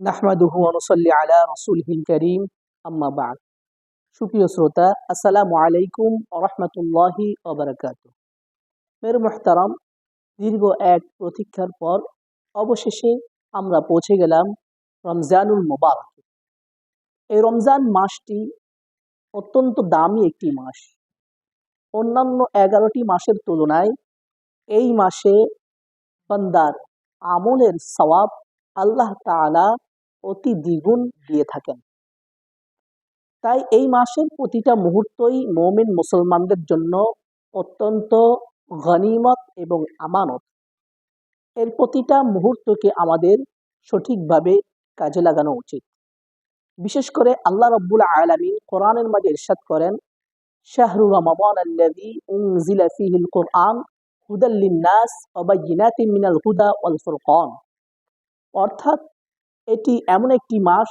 নাহমাদুহু অনুসল্লি আলা রসুলহিল করিম, আম্মা বাদ। সুপ্রিয় শ্রোতা, আসসালামু আলাইকুম রহমতুল্লাহি ওবরাকাত মের মোহতারাম, দীর্ঘ এক প্রতীক্ষার পর অবশেষে আমরা পৌঁছে গেলাম রমজানুল মোবারক। এই রমজান মাসটি অত্যন্ত দামি একটি মাস। অন্যান্য এগারোটি মাসের তুলনায় এই মাসে বান্দার আমলের সওয়াব আল্লাহ তাআলা অতি দ্বিগুণ দিয়ে থাকেন। তাই এই মাসের প্রতিটা মুহূর্তই মোমেন মুসলমানদের জন্য অত্যন্ত গনিমত এবং আমানত। এর প্রতিটা মুহূর্তকে আমাদের সঠিকভাবে কাজে লাগানো উচিত। বিশেষ করে আল্লাহ রব্বুল আলামিন কোরআনের মাঝে ইরশাদ করেন, শাহরু কোরআন অর্থাৎ এটি এমন একটি মাস,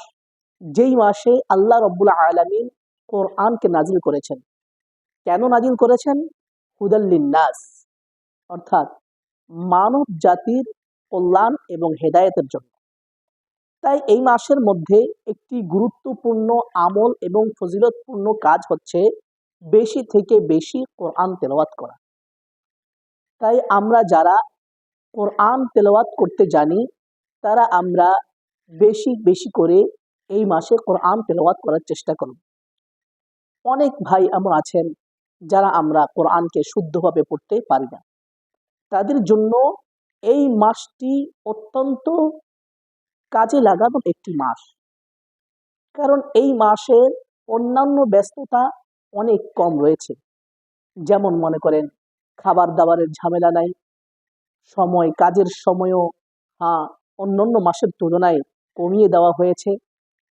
যেই মাসে আল্লাহ রব্বুল আলামিন কোরআনকে নাজিল করেছেন। কেন নাজিল করেছেন? হুদাল্লিন নাস অর্থাৎ মানব জাতির কল্যাণ এবং হেদায়েতের জন্য। তাই এই মাসের মধ্যে একটি গুরুত্বপূর্ণ আমল এবং ফজিলতপূর্ণ কাজ হচ্ছে বেশি থেকে বেশি কোরআন তেলাওয়াত করা। তাই আমরা যারা কোরআন তেলাওয়াত করতে জানি, তারা আমরা বেশি বেশি করে এই মাসে কোরআন তেলাওয়াত করার চেষ্টা করব অনেক ভাই এমন আছেন যারা আমরা কোরআনকে শুদ্ধভাবে পড়তে পারি না। তাদের জন্য এই মাসটি অত্যন্ত কাজে লাগানোর একটি মাস। কারণ এই মাসের অন্যান্য ব্যস্ততা অনেক কম রয়েছে। যেমন মনে করেন খাবার দাবারের ঝামেলা নাই, সময়, কাজের সময়ও হ্যাঁ অন্যান্য মাসের তুলনায় কমিয়ে দেওয়া হয়েছে।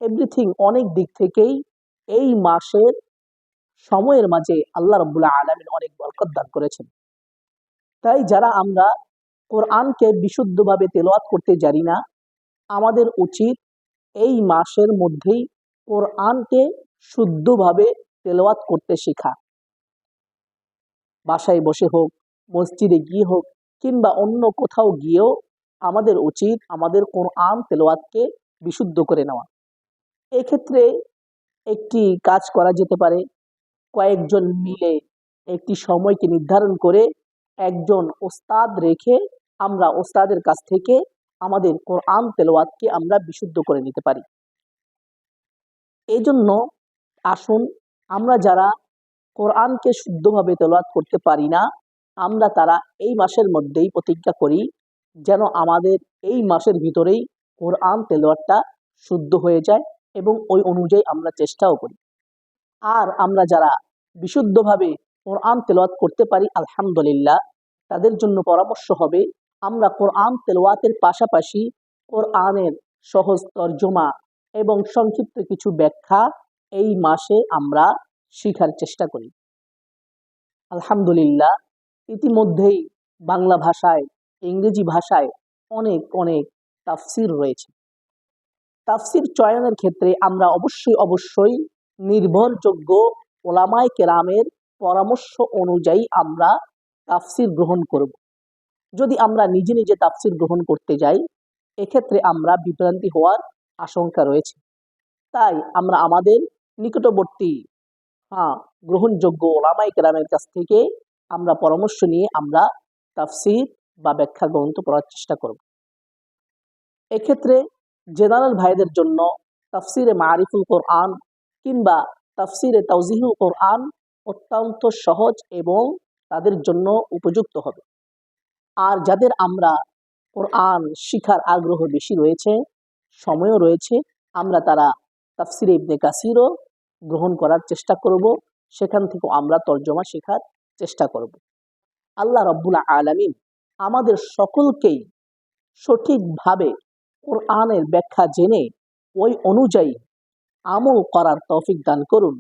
এভরিথিং অনেক দিক থেকেই এই মাসের সময়ের মাঝে আল্লাহ রব্বুল্লাহ আলমিন অনেক বরকত দান করেছেন। তাই যারা আমরা কোরআনকে বিশুদ্ধভাবে তেলোয়াত করতে জানি না, আমাদের উচিত এই মাসের মধ্যেই কোরআনকে শুদ্ধভাবে তেলোয়াত করতে শেখা। বাসায় বসে হোক, মসজিদে গিয়ে হোক কিংবা অন্য কোথাও গিয়েও আমাদের উচিত আমাদের কোরআন তেলোয়াতকে বিশুদ্ধ করে নেওয়া। এক্ষেত্রে একটি কাজ করা যেতে পারে। কয়েকজন মিলে একটি সময়কে নির্ধারণ করে একজন ওস্তাদ রেখে আমরা ওস্তাদের কাছ থেকে আমাদের কোরআন তেলোয়াতকে আমরা বিশুদ্ধ করে নিতে পারি। এই জন্য আসুন আমরা যারা কোরআনকে শুদ্ধভাবে তেলোয়াত করতে পারি না, আমরা তারা এই মাসের মধ্যেই প্রতিজ্ঞা করি যেন আমাদের এই মাসের ভিতরেই কোরআন তেলোয়াতটা শুদ্ধ হয়ে যায় এবং ওই অনুযায়ী আমরা চেষ্টাও করি। আর আমরা যারা বিশুদ্ধভাবে কোরআন তেলোয়াত করতে পারি, আলহামদুলিল্লাহ, তাদের জন্য পরামর্শ হবে, আমরা কোরআন তেলোয়াতের পাশাপাশি কোরআনের সহজ তর্জমা এবং সংক্ষিপ্ত কিছু ব্যাখ্যা এই মাসে আমরা শিখার চেষ্টা করি। আলহামদুলিল্লাহ, ইতিমধ্যেই বাংলা ভাষায় ইংরেজি ভাষায় অনেক অনেক তাফসির রয়েছে। তাফসির চয়নের ক্ষেত্রে আমরা অবশ্যই অবশ্যই নির্ভরযোগ্য ওলামায় কেরামের পরামর্শ অনুযায়ী আমরা তাফসির গ্রহণ করব। যদি আমরা নিজে নিজে তাফসির গ্রহণ করতে যাই, এক্ষেত্রে আমরা বিভ্রান্তি হওয়ার আশঙ্কা রয়েছে। তাই আমরা আমাদের নিকটবর্তী হ্যাঁ গ্রহণযোগ্য ওলামাই কেরামের কাছ থেকে আমরা পরামর্শ নিয়ে আমরা তাফসির বা ব্যাখ্যা গ্রন্থ করার চেষ্টা করব। এক্ষেত্রে জেনারেল ভাইদের জন্য তাফসিরে মারিফুল কোরআন কিংবা তাফসিরে তাউজিহুল কোরআন অত্যন্ত সহজ এবং তাদের জন্য উপযুক্ত হবে। আর যাদের আমরা কোরআন শিখার আগ্রহ বেশি রয়েছে, সময়ও রয়েছে, আমরা তারা তাফসিরে ইবনে কাসিরও গ্রহণ করার চেষ্টা করব, সেখান থেকে আমরা তর্জমা শেখার চেষ্টা করব। আল্লাহ রব্বুল আলমিন আমাদের সকলকেই সঠিকভাবে কোরআনের ব্যাখ্যা জেনে ওই অনুযায়ী আমল করার তৌফিক দান করুন।